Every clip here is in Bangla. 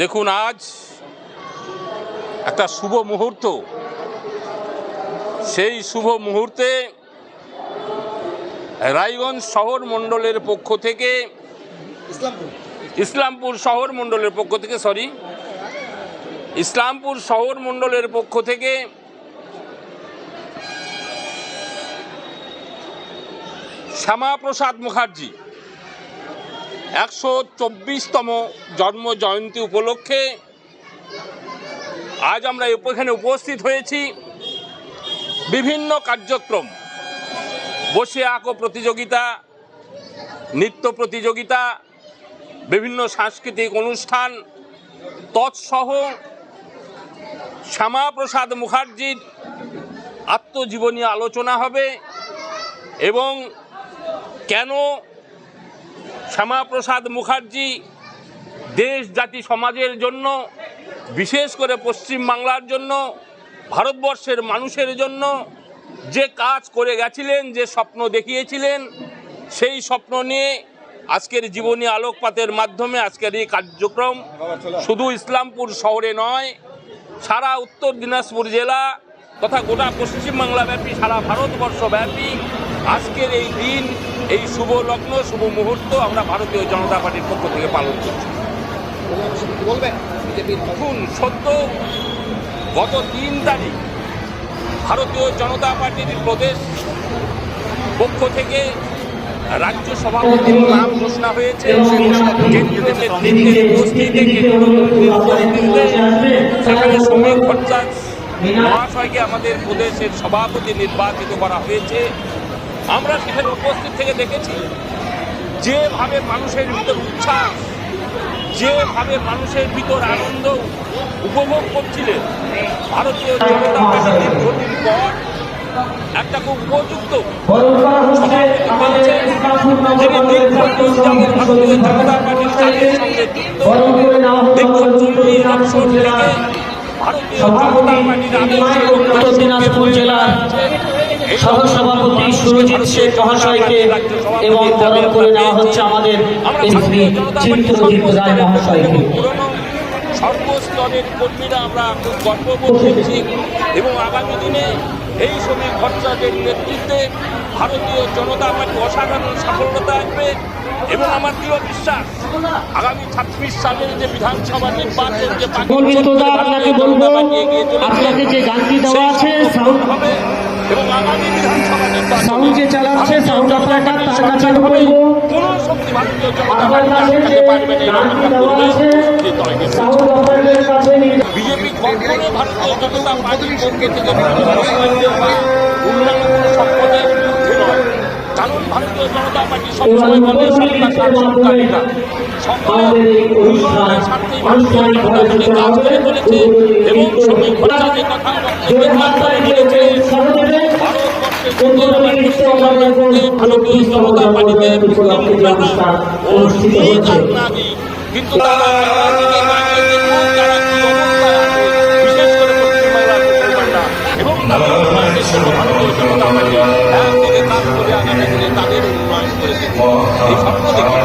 দেখুন আজ একটা শুভ মুহূর্ত। সেই শুভ মুহূর্তে রায়গঞ্জ শহর মণ্ডলের পক্ষ থেকে ইসলামপুর। শহর মণ্ডলের পক্ষ থেকে সরি ইসলামপুর শহর মণ্ডলের পক্ষ থেকে শ্যামাপ্রসাদ মুখার্জি একশো চব্বিশতম জন্ম জয়ন্তী উপলক্ষে আজ আমরা এখানে উপস্থিত হয়েছি। বিভিন্ন কার্যক্রম বসে আঁকো প্রতিযোগিতা, নৃত্য প্রতিযোগিতা, বিভিন্ন সাংস্কৃতিক অনুষ্ঠান, তৎসহ শ্যামাপ্রসাদ মুখার্জির আত্মজীবনী আলোচনা হবে এবং কেন শ্যামাপ্রসাদ মুখার্জি দেশ, জাতি, সমাজের জন্য, বিশেষ করে পশ্চিম বাংলার জন্য, ভারতবর্ষের মানুষের জন্য যে কাজ করে গেছিলেন, যে স্বপ্ন দেখিয়েছিলেন, সেই স্বপ্ন নিয়ে আজকের জীবনী আলোকপাতের মাধ্যমে আজকের এই কার্যক্রম শুধু ইসলামপুর শহরে নয়, সারা উত্তর দিনাজপুর জেলা তথা গোটা পশ্চিমবাংলা ব্যাপী সারা ভারতবর্ষ ব্যাপী আজকের এই দিন এই শুভ লগ্ন শুভ মুহূর্ত আমরা ভারতীয় জনতা পার্টির পক্ষ থেকে পালন করছি। দেখুন সদ্য গত তিন তারিখ ভারতীয় জনতা পার্টির প্রদেশ পক্ষ থেকে রাজ্য সভাপতির নাম ঘোষণা হয়েছে। সেখানে শ্রমিক ভট্টাচ মহাশয়কে আমাদের প্রদেশের সভাপতি নির্বাচিত করা হয়েছে। আমরা সেখানে উপস্থিত থেকে দেখেছি যেভাবে মানুষের ভিতর উচ্ছ্বাস যেভাবে মানুষের ভিতর আনন্দ উপভোগ করছিলেন ভারতীয় জনতা পার্টি দীর্ঘদিন পর একটা খুব উপযুক্ত যিনি দীর্ঘদিন যাবৎ ভারতীয় জনতা পার্টির কাজের দীর্ঘ চল্লিশ বছর থেকে ভারতীয় জনতা পার্টির আদর্শ দিনাজপুর জেলার সহসভাপতি সুরজিৎ শেখ মহাশয়কে এবং বরণ করে নেওয়া হচ্ছে আমাদের মহাশয়কে। সর্বস্তরের কর্মীরা আমরা খুব গর্ববোধ করছি এবং আগামী দিনে এই সময় ভট্টাচার্যের নেতৃত্বে ভারতীয় জনতা পার্টি অসাধারণ সাফল্যতা আসবে এবং আমার দৃঢ় বিশ্বাস আগামী ছাব্বিশ সালের যে বিধানসভা নির্বাচন যে আপনাকে বলব আপনাকে যে গানটি দেওয়া আছে সাউন্ড হবে এবং আগামী বিধানসভা নির্বাচন সাউন্ড যে চালাচ্ছে সাউন্ড অপারেটর তার কাছে বলব। কোন শক্তি ভারতীয় জনতা পার্টি পারবে না বিজেপি কখনো ভারতীয় জনতা পার্টির পক্ষে থেকে কোনো সম্পদের কারণ ভারতীয় জনতা পার্টি সবসময় বলে সরকার সরকারিতা। উন্নয়নের স্বার্থেই ভারতীয় জনতা পার্টি কাজ করে চলেছে এবং শ্রমিক ভট্টাচার্যের কথা করে মধ্যে ভারতীয় জনতা পার্টিতে মুসলিম উন্নয়ন ও দিক আর না দিক কিন্তু তারা বিশেষ করে পশ্চিমবাংলার মুসলমানরা। এবং তাদের ভারতীয় জনতা পার্টি একদিকে করে আগামী দিনে তাদের উন্নয়ন করে দিতে এই স্বপ্ন দেখি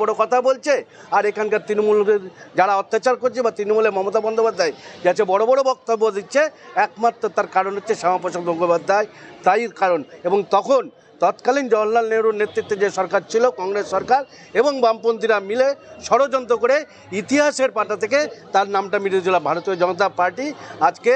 বড় কথা বলছে, আর এখানকার তৃণমূলের যারা অত্যাচার করছে বা তৃণমূলের মমতা বন্দ্যোপাধ্যায় যাচ্ছে বড় বড় বক্তব্য দিচ্ছে, একমাত্র তার কারণ হচ্ছে শ্যামাপ্রসাদ গঙ্গোপাধ্যায় তাই কারণ। এবং তখন তৎকালীন জওয়াহরলাল নেহরুর নেতৃত্বে যে সরকার ছিল, কংগ্রেস সরকার এবং বামপন্থীরা মিলে ষড়যন্ত্র করে ইতিহাসের পাতা থেকে তার নামটা মিটিয়ে দিল ভারতীয় জনতা পার্টি। আজকে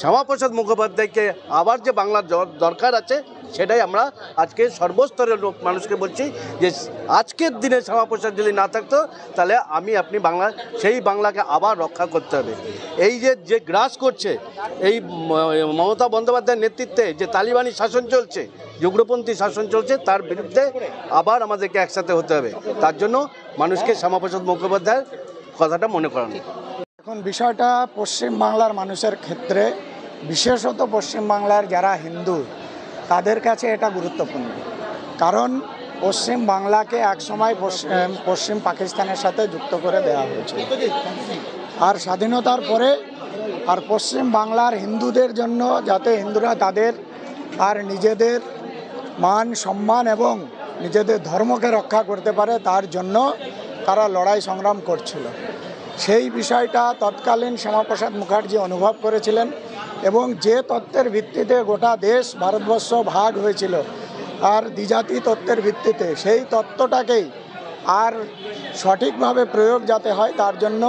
শ্যামাপ্রসাদ মুখোপাধ্যায়কে আবার যে বাংলার দরকার আছে, সেটাই আমরা আজকে সর্বস্তরের লোক মানুষকে বলছি যে আজকের দিনে শ্যামাপ্রসাদ যদি না থাকতো, তাহলে আমি, আপনি বাংলা, সেই বাংলাকে আবার রক্ষা করতে হবে। এই যে যে গ্রাস করছে, এই মমতা বন্দ্যোপাধ্যায়ের নেতৃত্বে যে তালিবানি শাসন চলছে যুগ্রপন্থী শাসন চলছে, তার বিরুদ্ধে আবার আমাদেরকে একসাথে হতে হবে। তার জন্য মানুষকে শ্যামাপ্রসাদ মুখোপাধ্যায়ের কথাটা মনে করানো। এখন বিষয়টা পশ্চিম বাংলার মানুষের ক্ষেত্রে, বিশেষত পশ্চিম বাংলার যারা হিন্দু, তাদের কাছে এটা গুরুত্বপূর্ণ। কারণ পশ্চিম বাংলাকে একসময় পশ্চিম পশ্চিম পাকিস্তানের সাথে যুক্ত করে দেওয়া হয়েছে। আর স্বাধীনতার পরে, আর পশ্চিম বাংলার হিন্দুদের জন্য যাতে হিন্দুরা তাদের, আর নিজেদের মান, সম্মান এবং নিজেদের ধর্মকে রক্ষা করতে পারে, তার জন্য তারা লড়াই সংগ্রাম করছিল। সেই বিষয়টা তৎকালীন শ্যামাপ্রসাদ মুখার্জি অনুভব করেছিলেন এবং যে তত্ত্বের ভিত্তিতে গোটা দেশ ভারতবর্ষ ভাগ হয়েছিল আর দ্বিজাতি তত্ত্বের ভিত্তিতে, সেই তত্ত্বটাকেই আর সঠিকভাবে প্রয়োগ যাতে হয় তার জন্য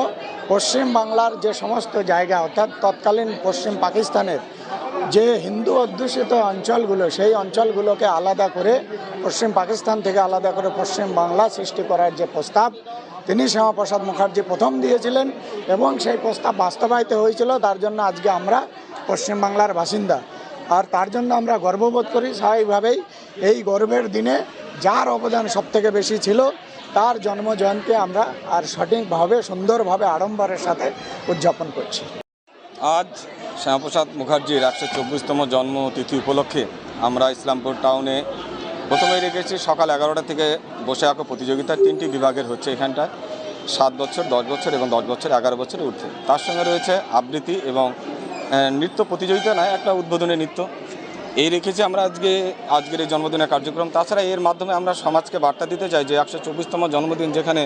পশ্চিম বাংলার যে সমস্ত জায়গা, অর্থাৎ তৎকালীন পশ্চিম পাকিস্তানের যে হিন্দু অধ্যুষিত অঞ্চলগুলো, সেই অঞ্চলগুলোকে আলাদা করে, পশ্চিম পাকিস্তান থেকে আলাদা করে পশ্চিম বাংলা সৃষ্টি করার যে প্রস্তাব তিনি শ্যামাপ্রসাদ মুখার্জি প্রথম দিয়েছিলেন এবং সেই প্রস্তাব বাস্তবায়িত হয়েছিল, তার জন্য আজকে আমরা পশ্চিম বাংলার বাসিন্দা। আর তার জন্য আমরা গর্ববোধ করি, স্বাভাবিকভাবেই এই গর্বের দিনে যার অবদান সবথেকে বেশি ছিল, তার জন্মজয়ন্তী আমরা আর সঠিকভাবে, সুন্দরভাবে, আড়ম্বরের সাথে উদযাপন করছি। আজ শ্যামাপ্রসাদ মুখার্জির একশো চব্বিশতম জন্মতিথি উপলক্ষে আমরা ইসলামপুর টাউনে প্রথমেই রেখেছি সকাল এগারোটা থেকে বসে আঁকো প্রতিযোগিতা। তিনটি বিভাগের হচ্ছে এখানটায়। সাত বছর, দশ বছর এবং দশ বছর, এগারো বছরে উঠছে তার সঙ্গে রয়েছে আবৃত্তি এবং নৃত্য প্রতিযোগিতা নয়, একটা উদ্বোধনী নৃত্য। এই রেখেছি আমরা আজকে, আজকের এই জন্মদিনের কার্যক্রম। তাছাড়া এর মাধ্যমে আমরা সমাজকে বার্তা দিতে চাই যে একশো চব্বিশতম জন্মদিন যেখানে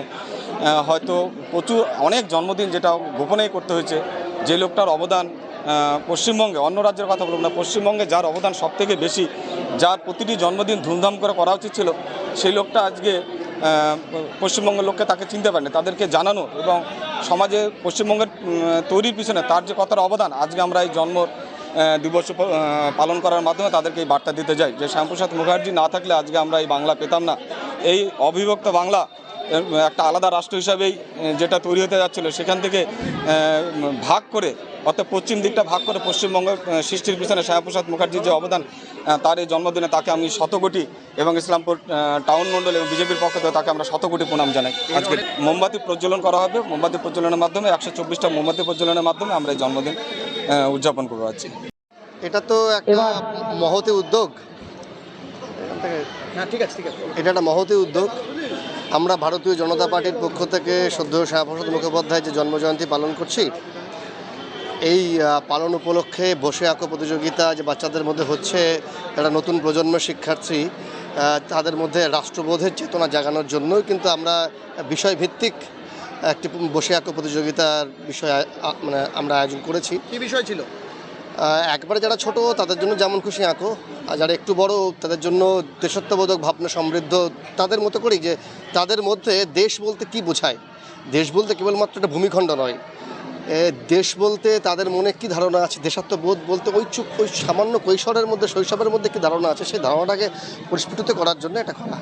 হয়তো প্রচুর, অনেক জন্মদিন যেটা গোপনেই করতে হয়েছে। যে লোকটার অবদান পশ্চিমবঙ্গে, অন্য রাজ্যের কথা বলব না, পশ্চিমবঙ্গে যার অবদান সব থেকে বেশি, যার প্রতিটি জন্মদিন ধুমধাম করে করা উচিত ছিল সেই লোকটা আজকে পশ্চিমবঙ্গের লোককে তাকে চিনতে পারেনি, তাদেরকে জানানো এবং সমাজে পশ্চিমবঙ্গের তৈরির পিছনে তার যে কতটা অবদান, আজকে আমরা এই জন্ম দিবস পালন করার মাধ্যমে তাদেরকে এই বার্তা দিতে যাই যে শ্যামপ্রসাদ মুখার্জি না থাকলে আজকে আমরা এই বাংলা পেতাম না। এই অবিভক্ত বাংলা একটা আলাদা রাষ্ট্র হিসাবেই যেটা তৈরি হতে যাচ্ছিল সেখান থেকে ভাগ করে অর্থাৎ পশ্চিম দিকটা ভাগ করে পশ্চিমবঙ্গ সৃষ্টির পিছনে শ্যামপ্রসাদ মুখার্জির যে অবদান তার এই জন্মদিনে তাকে আমি শতকোটি এবং ইসলামপুর টাউন মণ্ডল এবং বিজেপির পক্ষ থেকে তাকে আমরা শতকোটি প্রণাম জানাই। আজকে মোমবাতি প্রজ্বলন করা হবে মোমবাতি প্রজ্বলনের মাধ্যমে একশো চব্বিশটা মোমবাতি প্রজ্বলনের মাধ্যমে আমরা এই জন্মদিন উদযাপন করব আছি এটা তো একটা মহতি উদ্যোগ। এটা একটা মহতি উদ্যোগ। আমরা ভারতীয় জনতা পার্টির পক্ষ থেকে সদ্য শ্যামাপ্রসাদ মুখোপাধ্যায় যে জন্মজয়ন্তী পালন করছি, এই পালন উপলক্ষে বসে আঁকো প্রতিযোগিতা যে বাচ্চাদের মধ্যে হচ্ছে একটা নতুন প্রজন্মের শিক্ষার্থী তাদের মধ্যে রাষ্ট্রবোধের চেতনা জাগানোর জন্য কিন্তু আমরা বিষয়ভিত্তিক একটি বসে আঁকো প্রতিযোগিতার বিষয় মানে আমরা আয়োজন করেছি। কি বিষয় ছিল? একবারে যারা ছোট, তাদের জন্য যেমন খুশি আঁকো। আর যারা একটু বড়, তাদের জন্য দেশত্ববোধক, ভাবনা সমৃদ্ধ, তাদের মতো করি যে তাদের মধ্যে দেশ বলতে কি বোঝায়? দেশ বলতে কেবলমাত্র একটা ভূমিখণ্ড নয়। দেশ বলতে তাদের মনে কি ধারণা আছে? দেশাত্মবোধ বলতে চুপ ওই সামান্য কৈশোরের মধ্যে, শৈশবের মধ্যে কি ধারণা আছে? সেই ধারণাটাকে পরিস্ফুটিত করার জন্য এটা করা।